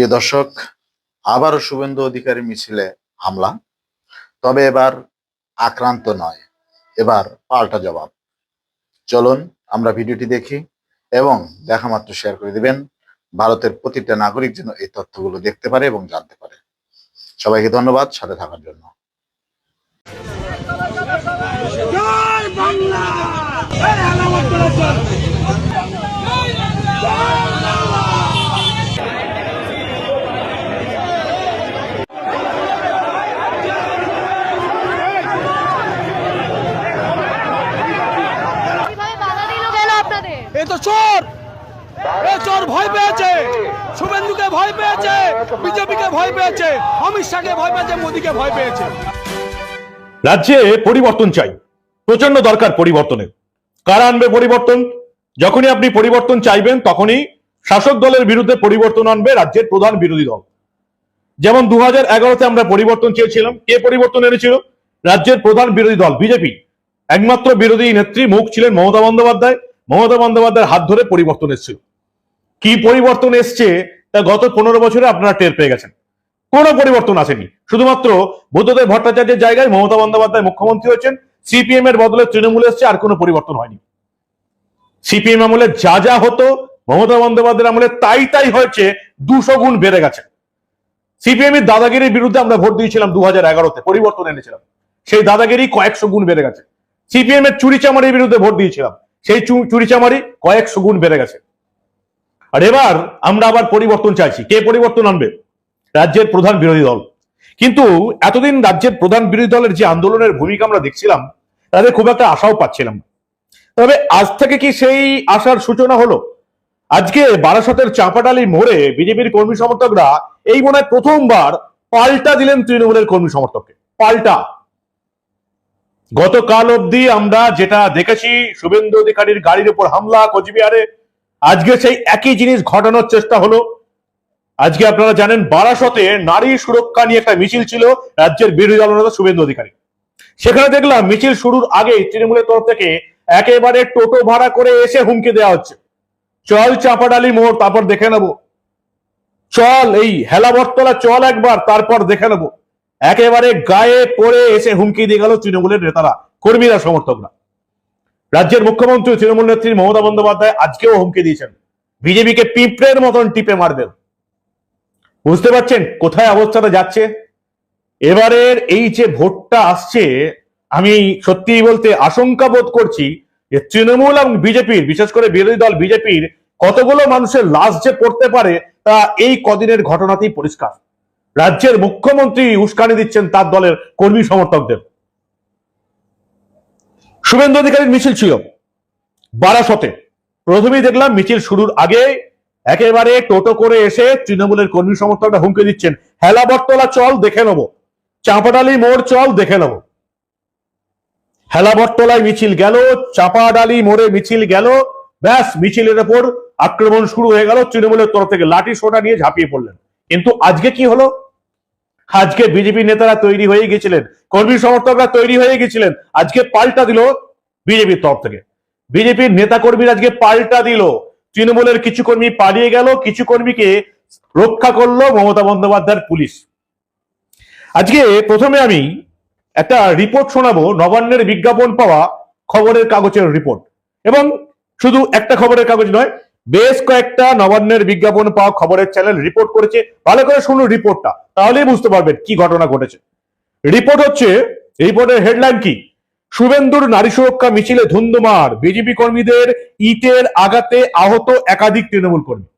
প্রিয় দর্শক, আবারও শুভেন্দু অধিকারী মিছিলে হামলা। তবে এবার আক্রান্ত নয়, এবার পাল্টা জবাব। চলুন আমরা ভিডিওটি দেখি এবং দেখা মাত্র শেয়ার করে দিবেন। ভারতের প্রতিটা নাগরিক যেন এই তথ্যগুলো দেখতে পারে এবং জানতে পারে। সবাইকে ধন্যবাদ সাথে থাকার জন্য। জয় বাংলা এই আলামত করেছে কীভাবে বাধা দিল কেন আপনাদের এ তো চোর! এ চোর ভয় পেয়েছে! শুভেন্দুকে ভয় পেয়েছে! বিজেপিকে ভয় পেয়েছে! অমিত শাহকে ভয় পেয়েছে, মোদীকে ভয় পেয়েছে। রাজ্যে পরিবর্তন চাই। প্রচণ্ড দরকার পরিবর্তনের। কারা আনবে পরিবর্তন? যখনই আপনি পরিবর্তন চাইবেন, তখনই শাসক দলের বিরুদ্ধে পরিবর্তন আনবে রাজ্যের প্রধান বিরোধী দল। যেমন দু হাজার আমরা পরিবর্তন চেয়েছিলাম। কে পরিবর্তন এনেছিল? রাজ্যের প্রধান বিরোধী দল, বিজেপি। একমাত্র বিরোধী নেত্রী মুখ ছিলেন মমতা বন্দ্যোপাধ্যায়। মমতা বন্দ্যোপাধ্যায়ের হাত ধরে পরিবর্তন এসেছিল। কি পরিবর্তন এসছে তা গত পনেরো বছরে আপনারা টের পেয়ে গেছেন। কোনো পরিবর্তন আসেনি। শুধুমাত্র বুদ্ধদেব ভট্টাচার্যের জায়গায় মমতা বন্দ্যোপাধ্যায় মুখ্যমন্ত্রী হয়েছেন, সিপিএম এর বদলে তৃণমূল এসছে, আর কোনো পরিবর্তন হয়নি। সিপিএম আমলে যা যা হতো, মমতা বন্দ্যোপাধ্যায়ের আমলে তাই তাই হয়েছে, দুশো গুণ বেড়ে গেছে। সিপিএম এর দাদাগিরির বিরুদ্ধে আমরা ভোট দিয়েছিলাম দু হাজার এগারোতে, পরিবর্তন এনেছিলাম। সেই দাদাগিরি কয়েকশো গুণ বেড়ে গেছে। সিপিএম এর চুরিচামারির বিরুদ্ধে ভোট দিয়েছিলাম। সেই চুরিচামারি কয়েকশো গুণ বেড়ে গেছে। আর এবার আমরা আবার পরিবর্তন চাইছি। কে পরিবর্তন আনবে? রাজ্যের প্রধান বিরোধী দল। কিন্তু এতদিন রাজ্যের প্রধান বিরোধী দলের যে আন্দোলনের ভূমিকা আমরা দেখছিলাম তাদের খুব একটা আশাও পাচ্ছিলাম তবে আজ থেকে কি সেই আশার সূচনা হলো? আজকে বারাসতের চাঁপাডালি মোড়ে বিজেপির কর্মী সমর্থকরা এই মনে প্রথমবার পাল্টা দিলেন তৃণমূলের কর্মী সমর্থককে। পাল্টা। গতকাল অবধি আমরা যেটা দেখেছি, শুভেন্দু অধিকারীর গাড়ির উপর হামলা, কোচবিহারে। আজকে সেই একই জিনিস ঘটানোর চেষ্টা হলো। আজকে আপনারা জানেন, বারাসতে নারী সুরক্ষা নিয়ে একটা মিছিল ছিল রাজ্যের বিরোধী দলনেতা শুভেন্দু অধিকারী। সেখানে দেখলাম, মিছিল শুরুর আগেই তৃণমূলের তরফ থেকে একেবারে টোটো ভাড়া করে এসে হুমকি দেওয়া হচ্ছে। চল চাপাডালি মোড়, তারপর দেখে নেব। চল, এই হেলাবরতলা, চল একবার, তারপর দেখে নেব। একেবারে গায়ে পড়ে এসে হুমকি দিয়ে গেল তৃণমূলের নেতারা, কর্মীরা, সমর্থকরা। রাজ্যের মুখ্যমন্ত্রী তৃণমূল নেত্রী মমতা বন্দ্যোপাধ্যায় আজকেও হুমকি দিয়েছেন। বিজেপিকে পিঁপড়ের মতন টিপে মারবেন। বুঝতে পারছেন কোথায় অবস্থাটা যাচ্ছে? এবারের এই যে ভোটটা আসছে, আমি সত্যি বলতে আশঙ্কা বোধ করছি যে তৃণমূল এবং বিজেপির, বিশেষ করে বিরোধী দল বিজেপির, কতগুলো মানুষের লাশ যে পড়তে পারে তা এই কদিনের ঘটনাতেই পরিষ্কার। রাজ্যের মুখ্যমন্ত্রী উস্কানি দিচ্ছেন তার দলের কর্মী সমর্থকদের। শুভেন্দু অধিকারীর মিছিল ছিল বারাসতে। প্রথমেই দেখলাম মিছিল শুরুর আগে একেবারে টোটো করে এসে তৃণমূলের কর্মী সমর্থকরা হুমকি দিচ্ছেন। হেলাবরতলা চল, দেখে নেব। চাঁপাডালি মোড়, চল, দেখে নেব। হেলাবরতলায় মিছিল গেল, চাপাডালি মোড়ে মিছিল গেল। ব্যাস, মিছিলের ওপর আক্রমণ শুরু হয়ে গেল। তৃণমূলের তরফ থেকে লাঠি সোটা নিয়ে ঝাঁপিয়ে পড়লেন। কিন্তু আজকে কি হলো? আজকে বিজেপি নেতারা তৈরি হয়ে গেছিলেন, কর্মী সমর্থকরা তৈরি হয়ে গেছিলেন, আজকে পাল্টা দিল বিজেপির তরফ থেকে। বিজেপির নেতা কর্মীরা আজকে পাল্টা দিল। তৃণমূলের কিছু কর্মী পালিয়ে গেল, কিছু কর্মীকে রক্ষা করল মমতা বন্দ্যোপাধ্যায়ের পুলিশ। আজকে প্রথমে আমি একটা রিপোর্ট শোনাবো, নবান্নের বিজ্ঞাপন পাওয়া খবরের কাগজের রিপোর্ট। এবং শুধু একটা খবরের কাগজ নয় বেশ কয়েকটা নবান্নের বিজ্ঞাপন পাওয়া খবরের চ্যানেল রিপোর্ট করেছে। ভালো করে শুনুন রিপোর্টটা তাহলেই বুঝতে পারবেন কি ঘটনা ঘটেছে। রিপোর্ট হচ্ছে রিপোর্টের হেডলাইন কি? শুভেন্দুর নারী সুরক্ষা মিছিলে ধুন্দুমার। বিজেপি কর্মীদের ইটের আঘাতে আহত একাধিক তৃণমূল কর্মী।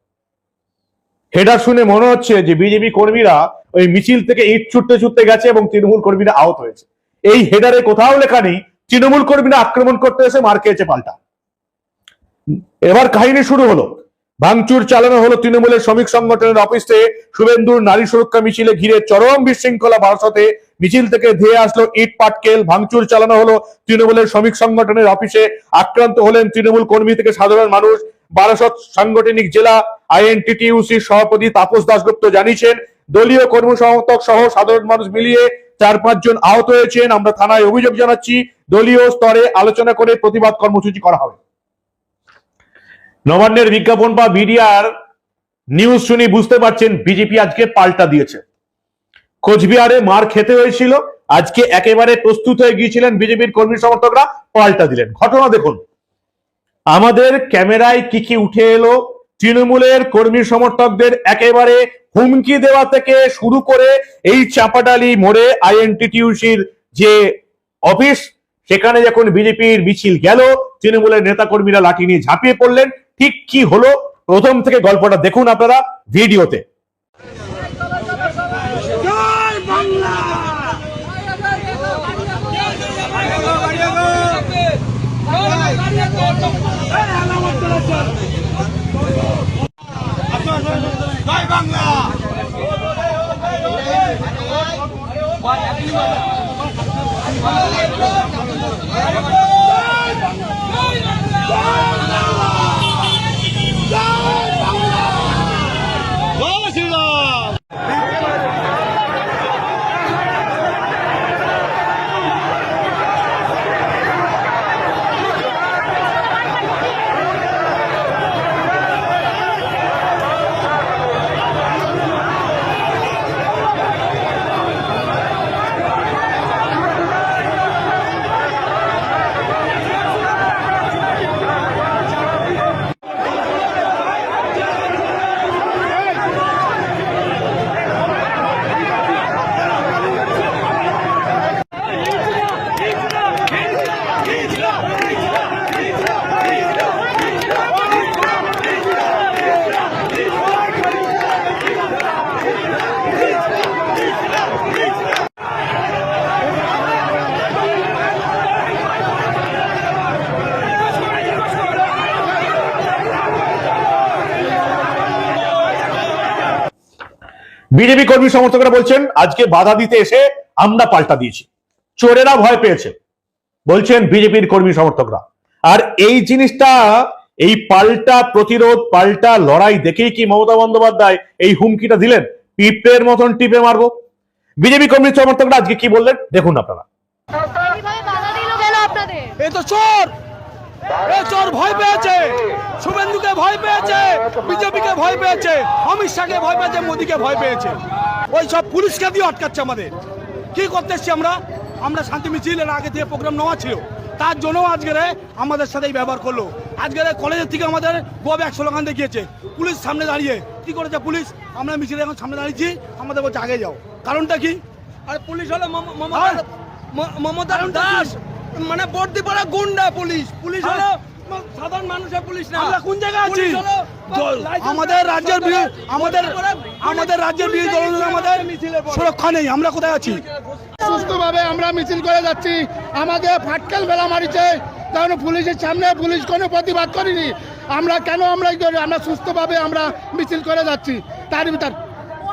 হেডার শুনে মনে হচ্ছে যে বিজেপি কর্মীরা ওই মিছিল থেকে ইট ছুটতে ছুটতে গেছে এবং তৃণমূল কর্মীরা আহত হয়েছে। এই হেডারে কোথাও লেখা নেই, তৃণমূল কর্মীরা আক্রমণ করতে এসে মার খেয়েছে পাল্টা। এবার কাহিনী শুরু হলো। ভাঙচুর চালানো হলো তৃণমূলের শ্রমিক সংগঠনের অফিসে। শুভেন্দুর নারী সুরক্ষা মিছিলে ঘিরে চরম বিশৃঙ্খলা বারাসতে মিছিল থেকে ধেয়ে আসলো ইট, পাটকেল। ভাঙচুর চালানো হলো তৃণমূলের শ্রমিক সংগঠনের অফিসে। আক্রান্ত হলেন তৃণমূল কর্মী থেকে সাধারণ মানুষ। বারাসত সাংগঠনিক জেলা আইএনটিটিউসি সভাপতি তাপস দাসগুপ্ত জানিয়েছেন, দলীয় কর্মী সমর্থক সহ সাধারণ মানুষ মিলিয়ে চার পাঁচজন আহত হয়েছেন। আমরা থানায় অভিযোগ জানাচ্ছি, দলীয় স্তরে আলোচনা করে প্রতিবাদ কর্মসূচি করা হবে। নবান্নের বিজ্ঞাপন বা মিডিয়ার নিউজ শুনি বুঝতে পারছেন বিজেপি আজকে পাল্টা দিয়েছে। কোচবিহারে মার খেতে হয়েছিল, আজকে একেবারে প্রস্তুত হয়ে গিয়েছিলেন বিজেপির কর্মী সমর্থকরা, পাল্টা দিলেন। ঘটনা দেখুন। আমাদের ক্যামেরায় কি কি উঠে এলো, তৃণমূলের কর্মী সমর্থকদের একেবারে হুমকি দেওয়া থেকে শুরু করে এই চাপাডালি মোড়ে আইএনটিটিউসির যে অফিস, সেখানে যখন বিজেপির মিছিল গেল, তৃণমূলের নেতাকর্মীরা লাঠি নিয়ে ঝাঁপিয়ে পড়লেন। ঠিক কি হলো? প্রথম থেকে গল্পটা দেখুন আপনারা ভিডিওতে। জয় বাংলা! বিজেপি কর্মী সমর্থকরা বলছেন আজকে বাধা দিতে এসে আমরা পাল্টা দিয়েছি। চোরেরা ভয় পেয়েছে বলছেন বিজেপির কর্মী সমর্থকরা। আর এই জিনিসটা এই পাল্টা প্রতিরোধ পাল্টা লড়াই দেখেই কি মমতা বন্দ্যোপাধ্যায় এই হুমকিটা দিলেন? পিঁপড়ের মতন টিপে মারবো। বিজেপি কর্মী সমর্থকরা আজকে কি বললেন? দেখুন আপনারা। এইভাবে বাধা দিল কেন আপনাদের? এ তো চোর! এ চোর ভয় পেয়েছে। শুভেন্দুকে ভয় পেয়েছে বিজেপিকে ভয় পেয়েছে অমিত শাহকে ভয় পেয়েছে মোদীকে ভয় পেয়েছে। ওই সব পুলিশকে দিয়ে আটকাচ্ছে আমাদের। কি করতে এসছি আমরা? আমরা শান্তি মিছিলের আগে থেকে প্রোগ্রাম নেওয়া ছিল তার জন্য আজকের আমাদের সাথে এই ব্যবহার করল। আজকের কলেজের থেকে আমাদের গো ব্যাগ স্লোগান দেখিয়েছে। পুলিশ সামনে দাঁড়িয়ে কি করেছে পুলিশ? আমরা মিছিলে এখন সামনে দাঁড়িয়েছি আমাদের বলছে আগে যাও। কারণটা কি? আর পুলিশ হলো মম- আর? মমতার ম- মমতার কারণটা কি? দাস। মানে বর্দি পড়া গুন্ডা পুলিশ। পুলিশ? হলো সাধারণ মানুষের পুলিশ না। আমরা কোন জায়গায় আছি? আমাদের রাজ্যের আমাদের আমাদের রাজ্যের বিরোধী দল আমাদের মিছিলে সুরক্ষা নেই। আমরা কোথায় আছি? সুস্থভাবে আমরা মিছিল করে যাচ্ছি। আমাদের ফাটকেল বেলা মারিছে। কারণ পুলিশের সামনে পুলিশ কোনো প্রতিবাদ করিনি। আমরা কেন আমরা করি? আমরা সুস্থভাবে আমরা মিছিল করে যাচ্ছি। তার ভিতর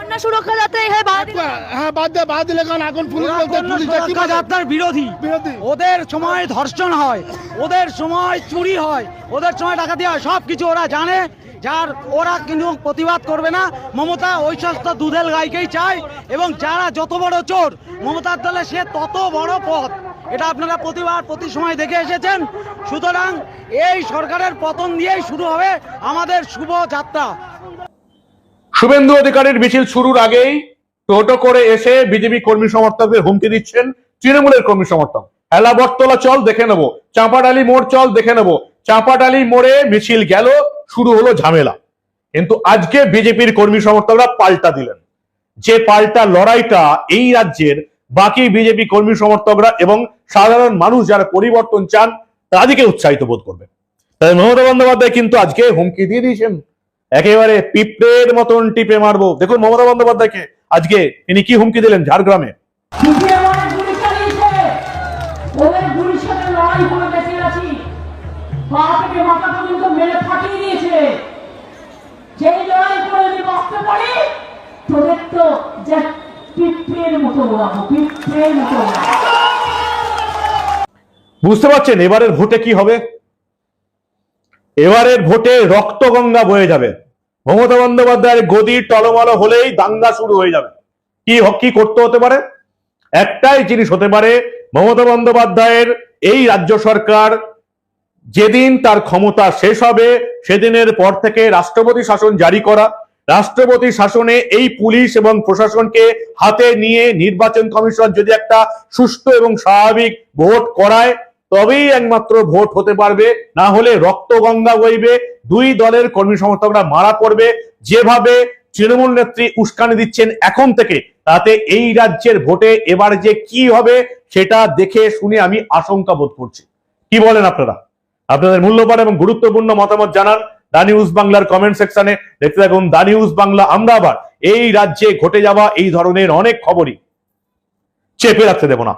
কন্যা সুরক্ষা যাত্রা বাধা দিল হ্যাঁ বাদ দিয়ে বাদ দিলে কারণ এখন পুলিশ বলতে পুলিশটা কি বলে? যাত্রার বিরোধী। বিরোধী। ওদের সময় ধর্ষণ হয় ওদের সময় চুরি হয় ওদের সময় ডাকাতি হয় সব কিছু ওরা জানে যার ওরা কিন্তু প্রতিবাদ করবে না। মমতা ওই সমস্ত দুধেল গাইকেই চায় এবং যারা যত বড় চোর মমতার দলে সে তত বড় পথ। এটা আপনারা প্রতিবার প্রতি সময় দেখে এসেছেন। সুতরাং এই সরকারের পতন দিয়েই শুরু হবে আমাদের শুভ যাত্রা। শুভেন্দু অধিকারীর মিছিল শুরুর আগেই টোটো করে এসে বিজেপি কর্মী সমর্থকদের হুমকি দিচ্ছেন তৃণমূলের কর্মী সমর্থক। এলা বটতলা চল, দেখে নেব। চাঁপাডালি মোড় চল, দেখে নেব। চাঁপাডালি মোড়ে মিছিল গেল, শুরু হলো ঝামেলা। কিন্তু আজকে বিজেপির কর্মী সমর্থকরা পাল্টা দিলেন। যে পাল্টা লড়াইটা এই রাজ্যের বাকি বিজেপি কর্মী সমর্থকরা এবং সাধারণ মানুষ যারা পরিবর্তন চান তাদেরকে উৎসাহিত বোধ করবে। তাই মমতা বন্দ্যোপাধ্যায় কিন্তু আজকে হুমকি দিয়ে দিয়েছেন। একেবারে পিঁপড়ের মতন টিপে মারবো। দেখুন মমতা বন্দ্যোপাধ্যায়কে আজকে তিনি কি হুমকি দিলেন ঝাড়গ্রামে? বুঝতে পারছেন এবারের ভোটে কি হবে? এবারের ভোটে রক্তগঙ্গা বয়ে যাবে। মমতা বন্দ্যোপাধ্যায়ের গদি টলমল হলেই দাঙ্গা শুরু হয়ে যাবে। কি কি করতে হতে পারে? একটাই জিনিস হতে পারে, মমতা বন্দ্যোপাধ্যায়ের এই রাজ্য সরকার যেদিন তার ক্ষমতা শেষ হবে, সেদিনের পর থেকে রাষ্ট্রপতি শাসন জারি করা। রাষ্ট্রপতি শাসনে এই পুলিশ এবং প্রশাসনকে হাতে নিয়ে নির্বাচন কমিশন যদি একটা সুষ্ঠু এবং স্বাভাবিক ভোট করায় তবেই একমাত্র ভোট হতে পারবে। না হলে রক্ত গঙ্গা বইবে, দুই দলের কর্মী সমর্থকরা মারা পড়বে। যেভাবে তৃণমূল নেত্রী উস্কানি দিচ্ছেন এখন থেকে, তাতে এই রাজ্যের ভোটে এবার যে কি হবে সেটা দেখে শুনে আমি আশঙ্কা বোধ করছি। কি বলেন আপনারা? আপনাদের মূল্যবান এবং গুরুত্বপূর্ণ মতামত জানান দা নিউজ বাংলার কমেন্ট সেকশনে। দেখতে থাকুন দা নিউজ বাংলা, আমরা আবার এই রাজ্যে ঘটে যাওয়া এই ধরনের অনেক খবরই। চেপে রাখতে দেব না।